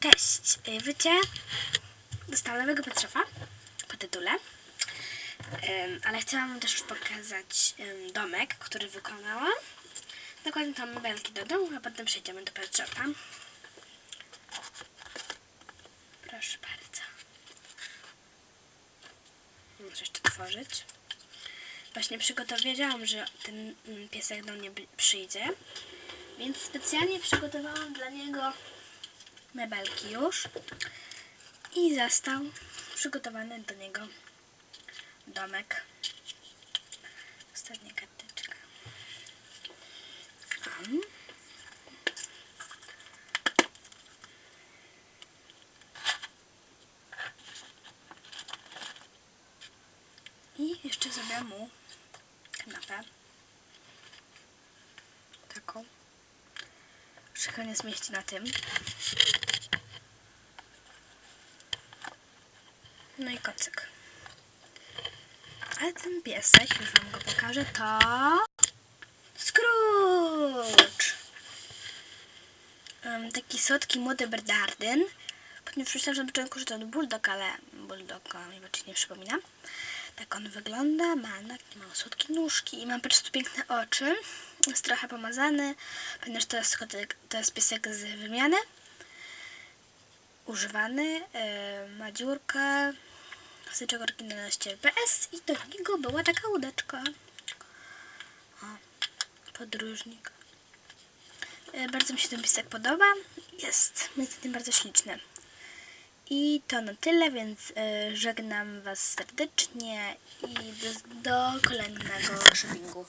Cześć! Y, Wiecie, dostałam nowego Petrzowa po tytule, ale chciałam też już pokazać domek, który wykonałam. Dokładnie tam mebelki do domu, a potem przejdziemy do Petrzowa. Proszę bardzo. Muszę jeszcze tworzyć. Właśnie przygotowałam, że ten mm, piesek do mnie przyjdzie. Więc specjalnie przygotowałam dla niego mebelki już. I został przygotowany do niego domek. Ostatnia karteczka. Am. I jeszcze zrobię mu kanapę. Taką. Szykał nie zmieści na tym. No i kocyk. Ale ten piesek, już wam go pokażę, to... Scrooge! Em, taki słodki, młody Bernardyn. Potem myślałam, że na początku, że to bulldog, ale bulldog mi raczej nie przypomina. Tak on wygląda, ma małe słodkie nóżki i ma po prostu piękne oczy. Jest trochę pomazany, ponieważ to jest, to jest piesek z wymiany. Używany, e, ma dziurkę, styczek oryginalny PS i do niego była taka łódeczka. O, podróżnik. E, bardzo mi się ten piesek podoba. Jest niestety bardzo śliczny. I to na tyle, więc e, żegnam Was serdecznie i do, do kolejnego shoppingu.